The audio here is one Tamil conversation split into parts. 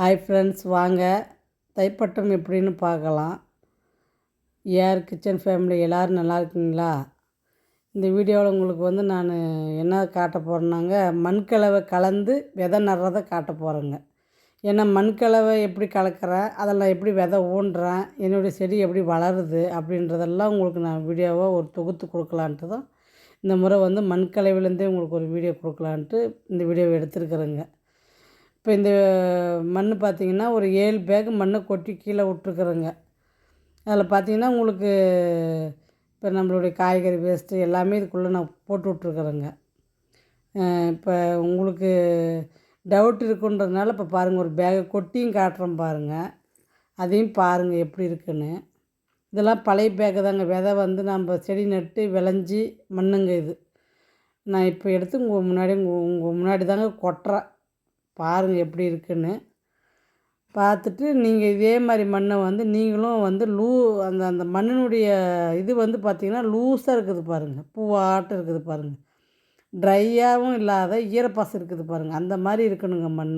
ஹாய் ஃப்ரெண்ட்ஸ் வாங்க. தைப்பட்டம் எப்படின்னு பார்க்கலாம். ஏஆர் கிச்சன் ஃபேமிலி எல்லோரும் நல்லா இருக்கீங்களா? இந்த வீடியோவில் உங்களுக்கு வந்து நான் என்ன காட்ட போகிறேன்னாங்க மண்கலவை கலந்து விதை நடுறதை காட்ட போகிறேங்க ஏன்னா மண்கலவை எப்படி கலக்கிறேன் அதெல்லாம் எப்படி விதை ஊன்றேன் என்னுடைய செடி எப்படி வளருது அப்படின்றதெல்லாம் உங்களுக்கு நான் வீடியோவாக ஒரு தொகுத்து கொடுக்கலான்ட்டு தான் இந்த முறை வந்து மண்கலவிலேருந்தே உங்களுக்கு ஒரு வீடியோ கொடுக்கலான்ட்டு இந்த வீடியோவை எடுத்துருக்குறேங்க. இப்போ இந்த மண் பார்த்திங்கன்னா ஒரு ஏழு பேக் மண்ணை கொட்டி கீழே விட்ருக்குறேங்க அதில் பார்த்திங்கன்னா உங்களுக்கு இப்போ நம்மளுடைய காய்கறி வேஸ்ட்டு எல்லாமே இதுக்குள்ளே நான் போட்டு விட்ருக்குறேங்க இப்போ உங்களுக்கு டவுட் இருக்குன்றதுனால இப்போ பாருங்கள் ஒரு பேகை கொட்டியும் காட்டுறோம் பாருங்கள் அதையும் பாருங்கள் எப்படி இருக்குன்னு. இதெல்லாம் பழைய பேக்கு தாங்க. விதை வந்து நம்ம செடி நட்டு விளைஞ்சி மண்ணுங்க இது. நான் இப்போ எடுத்து உங்கள் முன்னாடி உங்கள் உங்கள் முன்னாடி தாங்க கொட்டுறேன். பாருங்கள் எப்படி இருக்குன்னு. பார்த்துட்டு நீங்கள் இதே மாதிரி மண்ணை வந்து நீங்களும் வந்து லூ அந்த அந்த மண்ணினுடைய இது வந்து பார்த்திங்கன்னா லூஸாக இருக்குது பாருங்கள் பூவாட்டம் இருக்குது பாருங்கள் ட்ரையாகவும் இல்லாத ஈரப்பாசம் இருக்குது பாருங்கள் அந்த மாதிரி இருக்கணுங்க மண்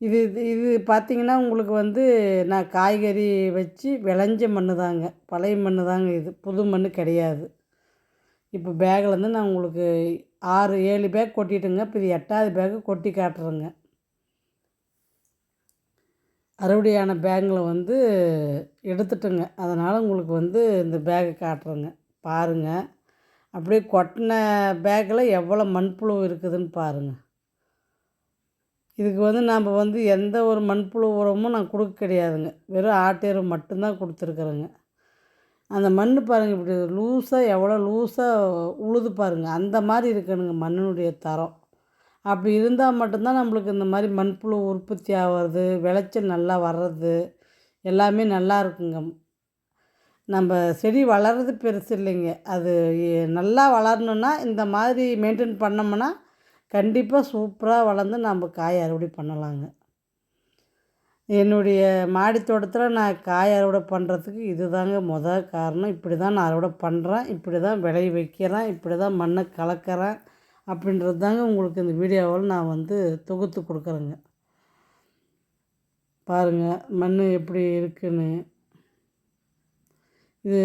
இது இது இது பார்த்திங்கன்னா உங்களுக்கு வந்து நான் காய்கறி வச்சு விளைஞ்ச மண் தாங்க. பழைய மண் தாங்க இது. புது மண் கிடையாது. இப்போ பேக்கில் இருந்து நான் உங்களுக்கு ஆறு ஏழு பேக் கொட்டிட்டுங்க. இப்போ இது எட்டாவது பேக்கு கொட்டி காட்டுறேங்க. அறுவடையான பேங்கில் வந்து எடுத்துட்டுங்க. அதனால் உங்களுக்கு வந்து இந்த பேக்கை காட்டுறேங்க. பாருங்கள் அப்படியே கொட்டின பேக்கில் எவ்வளோ மண்புழு இருக்குதுன்னு பாருங்கள் இதுக்கு வந்து நாம் வந்து எந்த ஒரு மண்புழு உரமும் நான் கொடுக்க கிடையாதுங்க. வெறும் ஆட்டேரு மட்டும்தான் கொடுத்துருக்குறேங்க. அந்த மண் பாருங்கள் இப்படி லூஸாக எவ்வளோ லூஸாக உழுது பாருங்கள் அந்த மாதிரி இருக்கணுங்க மண்ணினுடைய தரம். அப்படி இருந்தால் மட்டும்தான் நம்மளுக்கு இந்த மாதிரி மண்புழு உற்பத்தி ஆகிறது விளைச்சல் நல்லா வர்றது எல்லாமே நல்லா இருக்குங்க. நம்ம செடி வளர்றது பெருசு இல்லைங்க. அது நல்லா வளரணுன்னா இந்த மாதிரி மெயின்டைன் பண்ணோம்னா கண்டிப்பாக சூப்பராக வளர்ந்து நம்ம காய் அறுவடை பண்ணலாங்க. என்னுடைய மாடி தோட்டத்தில் நான் காய் அறுவடை பண்ணுறதுக்கு இது தாங்க மொதல் காரணம். இப்படி தான் நான் அறுவடை பண்ணுறேன் இப்படி தான் விளைய வைக்கிறேன் இப்படி தான் மண்ணை கலக்கிறேன் அப்படின்றது தாங்க உங்களுக்கு இந்த வீடியோவில் நான் வந்து தொகுத்து கொடுக்குறேங்க. பாருங்கள் மண் எப்படி இருக்குன்னு. இது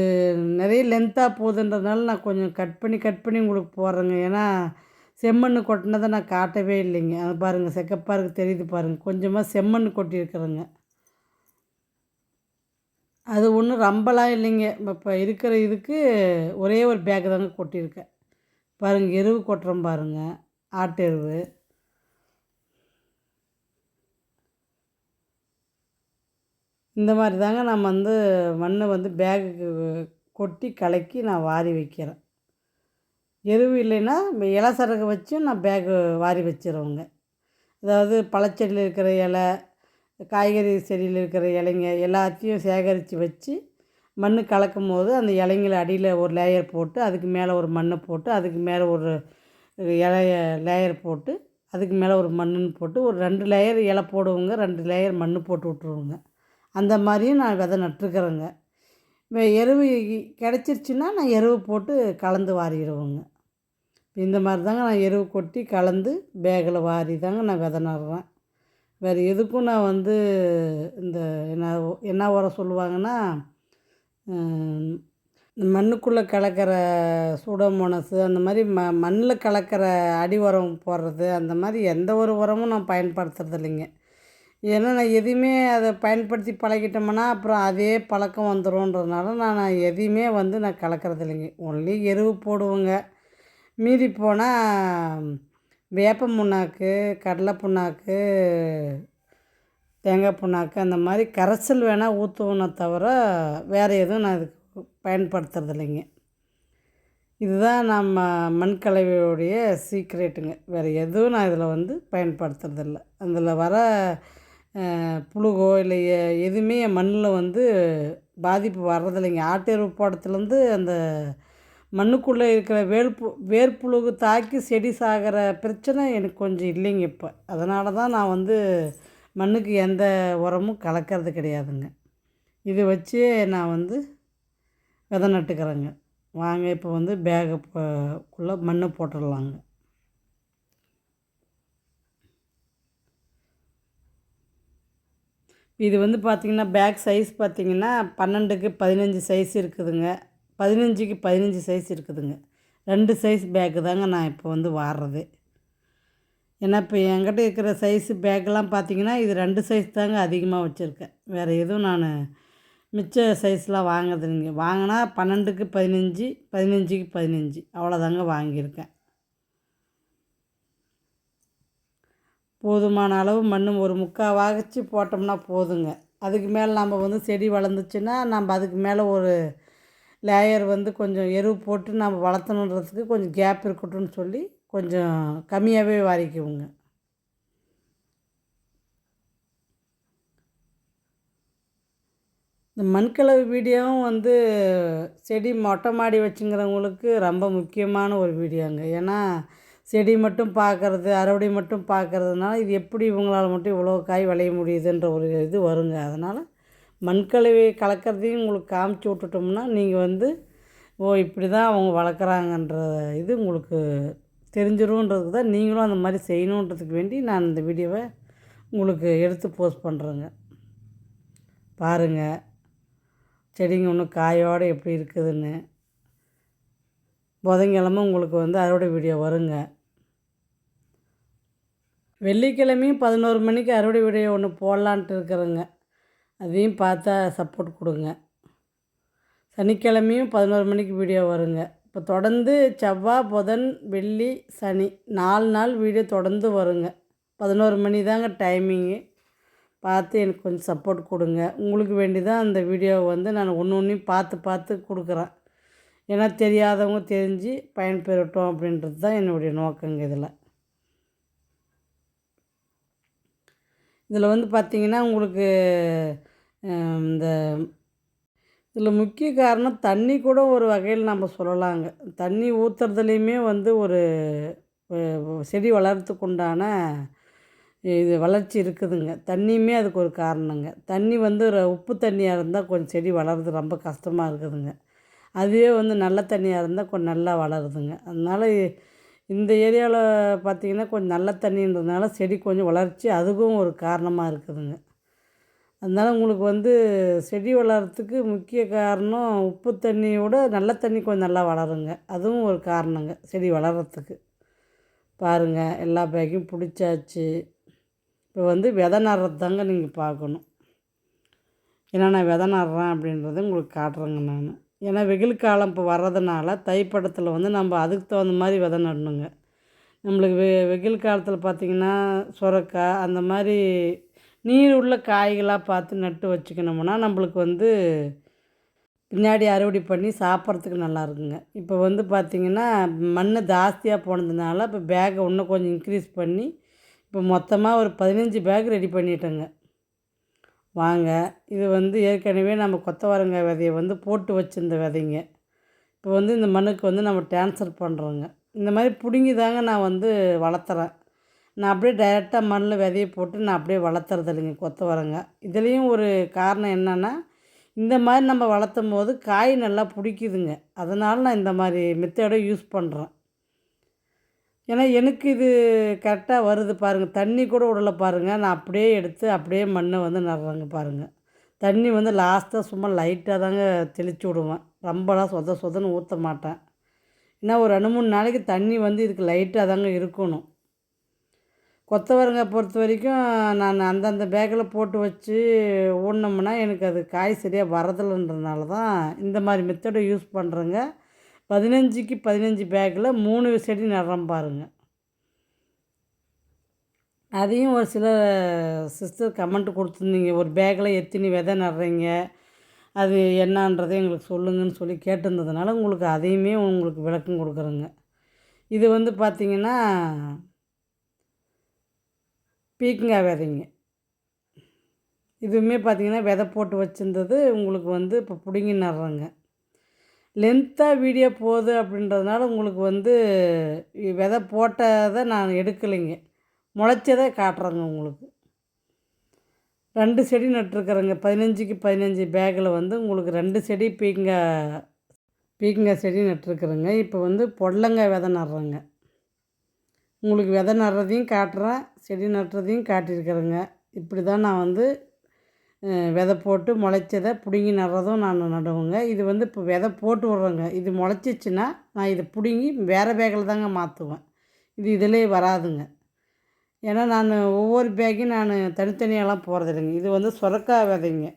நிறைய லென்த்தாக போகுதுன்றதுனால நான் கொஞ்சம் கட் பண்ணி கட் பண்ணி உங்களுக்கு போடுறேங்க. ஏன்னா செம்மண் கொட்டினதை நான் காட்டவே இல்லைங்க. அது பாருங்கள் செக்கப்பாக இருக்குது தெரியுது பாருங்கள் கொஞ்சமாக செம்மண் கொட்டியிருக்கிறேங்க. அது ஒன்றும் ரொம்பலாம் இல்லைங்க. இப்போ இருக்கிற இதுக்கு ஒரே ஒரு பேக்கு தாங்க கொட்டியிருக்கேன். பாருங்கள் எருவு கொட்டுறோம் பாருங்கள் ஆட்டு எருவு இந்த மாதிரி தாங்க நான் வந்து மண்ணை வந்து பேகுக்கு கொட்டி கலக்கி நான் வாரி வைக்கிறேன். எருவு இல்லைன்னா இலை சரகு வச்சும் நான் பேகு வாரி வச்சிருவேங்க. அதாவது பழச்செடியில் இருக்கிற இலை காய்கறி செடியில் இருக்கிற இலைங்க எல்லாத்தையும் சேகரித்து வச்சு மண் கலக்கும் போது அந்த இலைங்களை அடியில் ஒரு லேயர் போட்டு அதுக்கு மேலே ஒரு மண்ணை போட்டு அதுக்கு மேலே ஒரு இலைய லேயர் போட்டு அதுக்கு மேலே ஒரு மண்ணுன்னு போட்டு ஒரு ரெண்டு லேயர் இலை போடுவோங்க. ரெண்டு லேயர் மண் போட்டு விட்ருவோங்க அந்த மாதிரியும் நான் விதை நட்டுருக்குறேங்க. எருவு கிடச்சிருச்சுன்னா நான் எருவு போட்டு கலந்து வாரிடுவோங்க. இந்த மாதிரி தாங்க நான் எருவு கொட்டி கலந்து பேக்கில் வாரி தாங்க நான் விதை நடுறேன் வேறு எதுக்கும் நான் வந்து இந்த என்ன என்ன உரம் சொல்லுவாங்கன்னா மண்ணுக்குள்ளே கலக்கிற சூடோமோனஸு அந்த மாதிரி ம மண்ணில் கலக்கிற அடி உரம் போடுறது அந்த மாதிரி எந்த ஒரு உரமும் நான் பயன்படுத்துறது இல்லைங்க. ஏன்னா நான் எதையுமே அதை பயன்படுத்தி பழகிட்டோம்னா அப்புறம் அதே பழக்கம் வந்துடும்ன்றதுனால நான் எதையுமே வந்து நான் கலக்கிறது இல்லைங்க. ஒன்லி எருவு போடுவேங்க. மீறி போனால் வேப்ப புண்ணாக்கு கடலை புண்ணாக்கு தேங்காய் புண்ணாக்கு அந்த மாதிரி கரைசல் வேணால் ஊற்றுவோனே தவிர வேறு எதுவும் நான் இதுக்கு பயன்படுத்துறது இல்லைங்க இதுதான் நம்ம மண்கலவையுடைய சீக்ரெட்டுங்க வேறு எதுவும் நான் இதில் வந்து பயன்படுத்துறதில்ல. அதில் வர புழுகோ இல்லை எதுவுமே என் மண்ணில் வந்து பாதிப்பு வர்றதில்லைங்க. ஆட்டெருவு போடத்துலேருந்து அந்த மண்ணுக்குள்ளே இருக்கிற வேல்பு வேர்ப்புழுகு தாக்கி செடி சாகிற பிரச்சனை எனக்கு கொஞ்சம் இல்லைங்க இப்போ. அதனால தான் நான் வந்து மண்ணுக்கு எந்த உரமும் கலக்கிறது கிடையாதுங்க. இது வச்சு நான் வந்து விதை நட்டுக்கிறேங்க. வாங்க இப்போ வந்து பேகை குள்ளே போட்டுடலாங்க. இது வந்து பார்த்திங்கன்னா பேக் சைஸ் பார்த்திங்கன்னா பன்னெண்டுக்கு பதினஞ்சு சைஸ் இருக்குதுங்க. பதினஞ்சுக்கு பதினஞ்சு சைஸ் இருக்குதுங்க. ரெண்டு சைஸ் பேக்கு தாங்க நான் இப்போ வந்து வாடுறது ஏன்னா இப்போ என்கிட்ட இருக்கிற சைஸு பேக்கெலாம் பார்த்திங்கன்னா இது ரெண்டு சைஸ் தாங்க அதிகமாக வச்சுருக்கேன். வேறு எதுவும் நான் மிச்ச சைஸ்லாம் வாங்குறது இல்லைங்க வாங்கினா பன்னெண்டுக்கு பதினஞ்சு பதினஞ்சுக்கு பதினஞ்சு. அவ்வளோதாங்க வாங்கியிருக்கேன். போதுமான அளவு மண் ஒரு முக்கால் வாகச்சு போட்டோம்னா போதுங்க. அதுக்கு மேலே நம்ம வந்து செடி வளர்ந்துச்சுன்னா நம்ம அதுக்கு மேலே ஒரு லேயர் வந்து கொஞ்சம் எரு போட்டு நம்ம வளர்த்தணுன்றதுக்கு கொஞ்சம் கேப் இருக்கட்டும்னு சொல்லி கொஞ்சம் கம்மியாகவே வாரிக்குவோங்க. இந்த மண்கலவு வீடியோவும் வந்து செடி மொட்டை மாடி வச்சுங்கிறவங்களுக்கு ரொம்ப முக்கியமான ஒரு வீடியோங்க. ஏன்னா செடி மட்டும் பார்க்குறது அறுவடை மட்டும் பார்க்குறதுனால இது எப்படி இவங்களால் மட்டும் இவ்வளோ காய் விளைய முடியுதுன்ற ஒரு இது வருங்க. அதனால் மண்கலவை கலக்கிறதையும் உங்களுக்கு காமிச்சு விட்டுட்டோம்னா நீங்கள் வந்து ஓ இப்படி தான் அவங்க வளர்க்குறாங்கன்ற இது உங்களுக்கு தெரிஞ்சிரும்ன்றதுக்கு தான் நீங்களும் அந்த மாதிரி செய்யணுன்றதுக்கு வேண்டி நான் இந்த வீடியோவை உங்களுக்கு எடுத்து போஸ்ட் பண்ணுறேங்க பாருங்கள் செடிங்க ஒன்று காயோடு எப்படி இருக்குதுன்னு. புதன்கிழமை உங்களுக்கு வந்து அறுவடை வீடியோ வருங்க. வெள்ளிக்கிழமையும் பதினோரு மணிக்கு அறுவடை வீடியோ ஒன்று போடலான்ட்டு இருக்கிறேங்க. அதையும் பார்த்தா சப்போர்ட் கொடுங்க. சனிக்கிழமையும் பதினோரு மணிக்கு வீடியோ வருங்க. இப்போ தொடர்ந்து செவ்வாய் புதன் வெள்ளி சனி நாலு நாள் வீடியோ தொடர்ந்து வருங்க. பதினோரு மணி தாங்க டைமிங்கு பார்த்து எனக்கு கொஞ்சம் சப்போர்ட் கொடுங்க. உங்களுக்கு வேண்டி தான் அந்த வீடியோவை வந்து நான் ஒன்று ஒன்றையும் பார்த்து பார்த்து கொடுக்குறேன். ஏன்னா தெரியாதவங்க தெரிஞ்சு பயன்பெறட்டும் அப்படின்றது தான் என்னுடைய நோக்கங்க இதில். இதில் வந்து பார்த்திங்கன்னா உங்களுக்கு இந்த இதில் முக்கிய காரணம் தண்ணி கூட ஒரு வகையில் நம்ம சொல்லலாங்க. தண்ணி ஊற்றுறதுலையுமே வந்து ஒரு செடி வளர்த்துக்குண்டான உண்டான இது வளர்ச்சி இருக்குதுங்க. தண்ணியுமே அதுக்கு ஒரு காரணங்க. தண்ணி வந்து உப்பு தண்ணியாக இருந்தால் கொஞ்சம் செடி வளர்றது ரொம்ப கஷ்டமாக இருக்குதுங்க. அதுவே வந்து நல்ல தண்ணியாக இருந்தால் கொஞ்சம் நல்லா வளருதுங்க. அதனால் இந்த ஏரியாவில் பார்த்திங்கன்னா கொஞ்சம் நல்ல தண்ணின்றதுனால செடி கொஞ்சம் வளர்ச்சி அதுக்கும் ஒரு காரணமாக இருக்குதுங்க. அதனால் உங்களுக்கு வந்து செடி வளர்கிறதுக்கு முக்கிய காரணம் உப்பு தண்ணியோட நல்ல தண்ணி கொஞ்சம் நல்லா வளருங்க. அதுவும் ஒரு காரணங்க செடி வளர்கிறதுக்கு பாருங்கள் எல்லா பேக்கையும் பிடிச்சாச்சு. இப்போ வந்து விதை நடுறது தாங்க நீங்கள் பார்க்கணும். ஏன்னா நான் விதை நடுறேன் அப்படின்றத உங்களுக்கு காட்டுறேங்க நான். ஏன்னா வெயில் காலம் இப்போ வர்றதுனால தைப்படத்தில் வந்து நம்ம அதுக்கு தகுந்த மாதிரி விதை நடணுங்க. நம்மளுக்கு வெ வெயில் காலத்தில் பார்த்திங்கன்னா சுரக்காய் அந்த மாதிரி நீர் உள்ள காய்களாக பார்த்து நட்டு வச்சுக்கணும்னா நம்மளுக்கு வந்து பின்னாடி அறுவடை பண்ணி சாப்பிட்றதுக்கு நல்லா இருக்குங்க. இப்போ வந்து பார்த்திங்கன்னா மண் ஜாஸ்தியாக போனதுனால இப்போ பேக்கை இன்னும் கொஞ்சம் இன்க்ரீஸ் பண்ணி இப்போ மொத்தமாக ஒரு பதினஞ்சு பேக் ரெடி பண்ணிட்டேங்க. வாங்க. இது வந்து ஏற்கனவே நம்ம கொத்தவரங்காய் விதைய வந்து போட்டு வச்சுருந்த விதைங்க. இப்போ வந்து இந்த மண்ணுக்கு வந்து நம்ம ட்ரான்ஸ்ஃபர் பண்ணுறோங்க இந்த மாதிரி பிடுங்கி தாங்க நான் வந்து வளர்த்துறேன். நான் அப்படியே டைரெக்டாக மண்ணில் விதையை போட்டு நான் அப்படியே வளர்த்துறது இல்லைங்க கொத்தவரங்காய் இதுலேயும் ஒரு காரணம் என்னென்னா இந்த மாதிரி நம்ம வளர்த்தும் போது காய் நல்லா பிடிக்குதுங்க. அதனால் நான் இந்த மாதிரி மெத்தடை யூஸ் பண்ணுறேன் ஏன்னா எனக்கு இது கரெக்டாக வருது பாருங்கள் தண்ணி கூட விடலை பாருங்கள் நான் அப்படியே எடுத்து அப்படியே மண்ணை வந்து நடுறேங்க பாருங்கள் தண்ணி வந்து லாஸ்ட்டாக சும்மா லைட்டாக தாங்க தெளித்து விடுவேன். ரொம்பலாம் சொத சொதன்னு ஊற்ற மாட்டேன். ஏன்னா ஒரு ரெண்டு மூணு நாளைக்கு தண்ணி வந்து இதுக்கு லைட்டாக தாங்க இருக்கணும். கொத்தவரங்காய் பொறுத்த வரைக்கும் நான் அந்தந்த பேக்கில் போட்டு வச்சு ஊடினோம்னா எனக்கு அது காய் சரியாக வரதில்லைன்றதுனால தான் இந்த மாதிரி மெத்தடை யூஸ் பண்ணுறேங்க பதினஞ்சுக்கு பதினஞ்சு பேக்கில் மூணு செடி நடுறோம் பாருங்கள் அதையும் ஒரு சில சிஸ்டர் கமெண்ட் கொடுத்துருந்தீங்க ஒரு பேக்கில் எத்தனை விதை நடுறீங்க அது என்னன்றதை எங்களுக்கு சொல்லுங்கன்னு சொல்லி கேட்டிருந்ததுனால உங்களுக்கு அதையுமே உங்களுக்கு விளக்கம் கொடுக்குறேங்க. இது வந்து பார்த்திங்கன்னா பீக்கங்காய் விதைங்க. இதுவுமே பார்த்திங்கன்னா விதை போட்டு வச்சுருந்தது உங்களுக்கு வந்து இப்போ பிடுங்கி நடுறேங்க. லென்த்தாக வீடியோ போகுது அப்படின்றதுனால உங்களுக்கு வந்து விதை போட்டதை நான் எடுக்கலைங்க. முளைச்சதை காட்டுறேங்க உங்களுக்கு. ரெண்டு செடி நட்டுருக்குறேங்க. பதினஞ்சுக்கு பதினஞ்சு பேக்கில் வந்து உங்களுக்கு ரெண்டு செடி பீக்கங்காய் பீக்கங்காய் செடி நட்டுருக்குறேங்க. இப்போ வந்து பொடலங்காய் விதை நடுறேங்க. உங்களுக்கு விதை நடுறதையும் காட்டுறேன். செடி நட்டுறதையும் காட்டியிருக்கிறேங்க. இப்படி தான் நான் வந்து விதை போட்டு முளைச்சதை பிடுங்கி நடுறதும் நான் நடுவேங்க. இது வந்து இப்போ விதை போட்டு விட்றேங்க. இது முளைச்சிச்சின்னா நான் இதை பிடுங்கி வேறு பேக்கில் தாங்க மாற்றுவேன். இது இதிலே வராதுங்க. ஏன்னா நான் ஒவ்வொரு பேக்கையும் நான் தனித்தனியெல்லாம் போகிறது இல்லைங்க இது வந்து சுரக்காய் விதைங்க.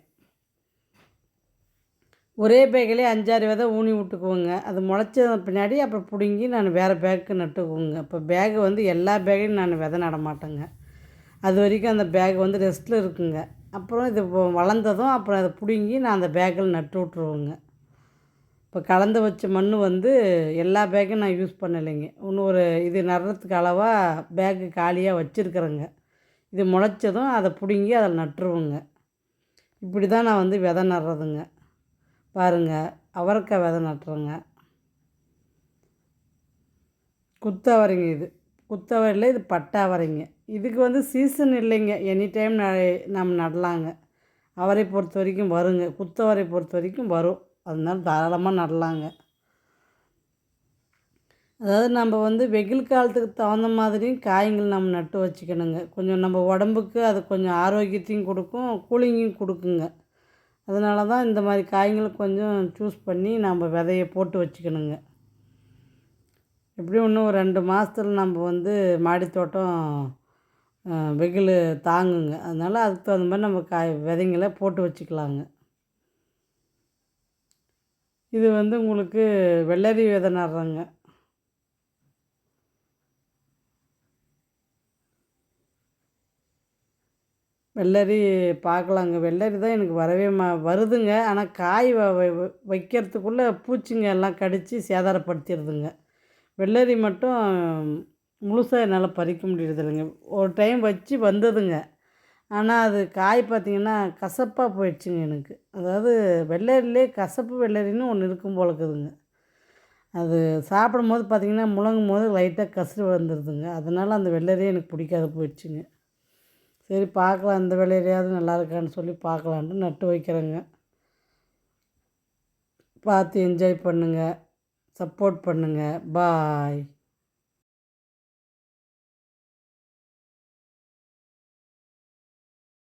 ஒரே பேக்கிலே அஞ்சாறு விதை ஊனி விட்டுக்குவோங்க. அது முளைச்ச பின்னாடி அப்புறம் பிடுங்கி நான் வேறு பேக்கு நட்டுக்குவோங்க. இப்போ பேகு வந்து எல்லா பேக்கையும் நான் விதை நட மாட்டேங்க. அது வரைக்கும் அந்த பேக் வந்து ரெஸ்ட்டில் இருக்குங்க. அப்புறம் இது வளர்ந்ததும் அப்புறம் அதை பிடுங்கி நான் அந்த பேக்கில் நட்டு விட்ருவேங்க இப்போ கலந்து வச்ச மண் வந்து எல்லா பேக்கும் நான் யூஸ் பண்ணலைங்க. இன்னும் ஒரு இது நடுறதுக்கு அளவாக பேக்கு காலியாக வச்சுருக்குறேங்க. இது முளைச்சதும் அதை பிடுங்கி அதில் நட்டுருவேங்க. இப்படி தான் நான் வந்து விதை நடுறதுங்க. பாருங்கள் அவரைக்காய் விதை நட்டுறேங்க. குத்தவரைங்க இது. குத்தவரையில் இது பட்டாவரைங்க இதுக்கு வந்து சீசன் இல்லைங்க. எனி டைம் ந நம்ம நடலாங்க. அவரை பொறுத்த வரைக்கும் வருங்க. குத்தவரை பொறுத்த வரைக்கும் வரும். அதனால தாராளமாக நடலாங்க. அதாவது நம்ம வந்து வெயில் காலத்துக்கு தகுந்த மாதிரியும் காய்கள் நம்ம நட்டு வச்சுக்கணுங்க. கொஞ்சம் நம்ம உடம்புக்கு அது கொஞ்சம் ஆரோக்கியத்தையும் கொடுக்கும் கூலிங்கும் கொடுக்குங்க. அதனால தான் இந்த மாதிரி காய்களை கொஞ்சம் சூஸ் பண்ணி நம்ம விதைய போட்டு வச்சுக்கணுங்க. எப்படியும் இன்னும் ஒரு ரெண்டு மாதத்துல நம்ம வந்து மாடித்தோட்டம் தோட்டம் வெயில் தாங்குங்க. அதனால் அதுக்கு தகுந்த மாதிரி நம்ம காய் விதைங்கள போட்டு வச்சுக்கலாங்க. இது வந்து உங்களுக்கு வெள்ளரி விதை நடுறேங்க. வெள்ளரி பார்க்கலாங்க. வெள்ளரி தான் எனக்கு வரவே மா வருதுங்க. ஆனால் காய் வ வ- வ- வைக்கிறதுக்குள்ளே பூச்சிங்க எல்லாம் கடித்து சேதாரப்படுத்திடுதுங்க. வெள்ளரி மட்டும் முழுசாக என்னால் பறிக்க முடியறதில்லைங்க ஒரு டைம் வச்சு வந்ததுங்க. ஆனால் அது காய் பார்த்திங்கன்னா கசப்பாக போயிடுச்சுங்க எனக்கு. அதாவது வெள்ளரிலே கசப்பு வெள்ளரின்னு ஒன்று இருக்கும் போல இருக்குதுங்க. அது சாப்பிடும் போது பார்த்திங்கன்னா முழங்கும் போது லைட்டாக கசரு வந்துடுதுங்க அதனால் அந்த வெள்ளரியே எனக்கு பிடிக்காத போயிடுச்சுங்க. சரி பார்க்கலாம் இந்த வெள்ளரியாவது நல்லா இருக்கான்னு சொல்லி பார்க்கலான்ட்டு நட்டு வைக்கிறேங்க. பார்த்து என்ஜாய் பண்ணுங்கள் சப்போர்ட் பண்ணுங்கள் பாய்